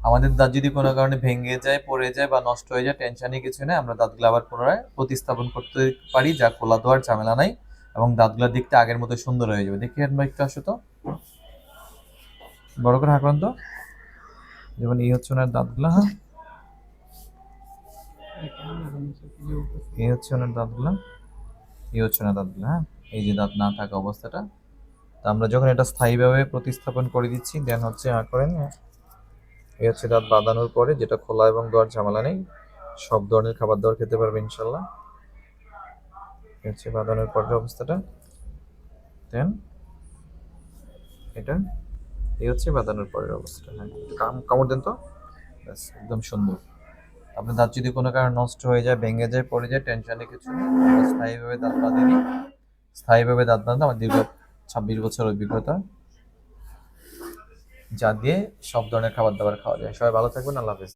আমাদের দাঁত যদি কোনো কারণে ভেঙে যায়, পড়ে যায় বা নষ্ট হয়ে যায় টেনশনই কিছু নেই, আমরা দাঁতগুলো আবার পুনরায় প্রতিস্থাপন করতে পারি, যা খোলা দেওয়ার ঝামেলা নাই এবং দাঁতগুলোর দিকটা আগের মতো সুন্দর হয়ে যাবে। দেখি একবার একটু আসো তো। বড় করে হাঁকলাম তো। যেমন এই হচ্ছে ওনার দাঁতগুলো হ্যাঁ। এই হচ্ছে ওনার দাঁতগুলো, এই হচ্ছে ওনার দাঁতগুলো হ্যাঁ। এই যে দাঁত না থাকা অবস্থাটা। তা আমরা যখন এটা স্থায়ীভাবে প্রতিস্থাপন করে দিচ্ছি দেন হচ্ছে আ করেন এই হচ্ছে দাঁত বাঁধানোর পরে যেটা খোলা এবং দেওয়ার ঝামেলা নেই, সব ধরনের খাবার দাবার খেতে পারবে ইনশাল্লাহ। হচ্ছে বাঁধানোর পরের অবস্থাটা। দেন এটা, এই হচ্ছে বাঁধানোর পরের অবস্থাটা। হ্যাঁ কাম- কামড় দেন তো। ব্যাস, একদম সুন্দর। আপনার দাঁত যদি কোনো কারণে নষ্ট হয়ে যায়, ভেঙে যায়, পড়ে যায়, টেনশনে কিছু স্থায়ীভাবে দাঁত বাঁধিনি। স্থায়ীভাবে দাঁত বাঁধতে আমার দীর্ঘ ছাব্বিশ বছর অভিজ্ঞতা। যা দিয়ে সব ধরনের খাবার দাবার খাওয়া যায়। সবাই ভালো থাকবেন আল্লাহ হাফেজ।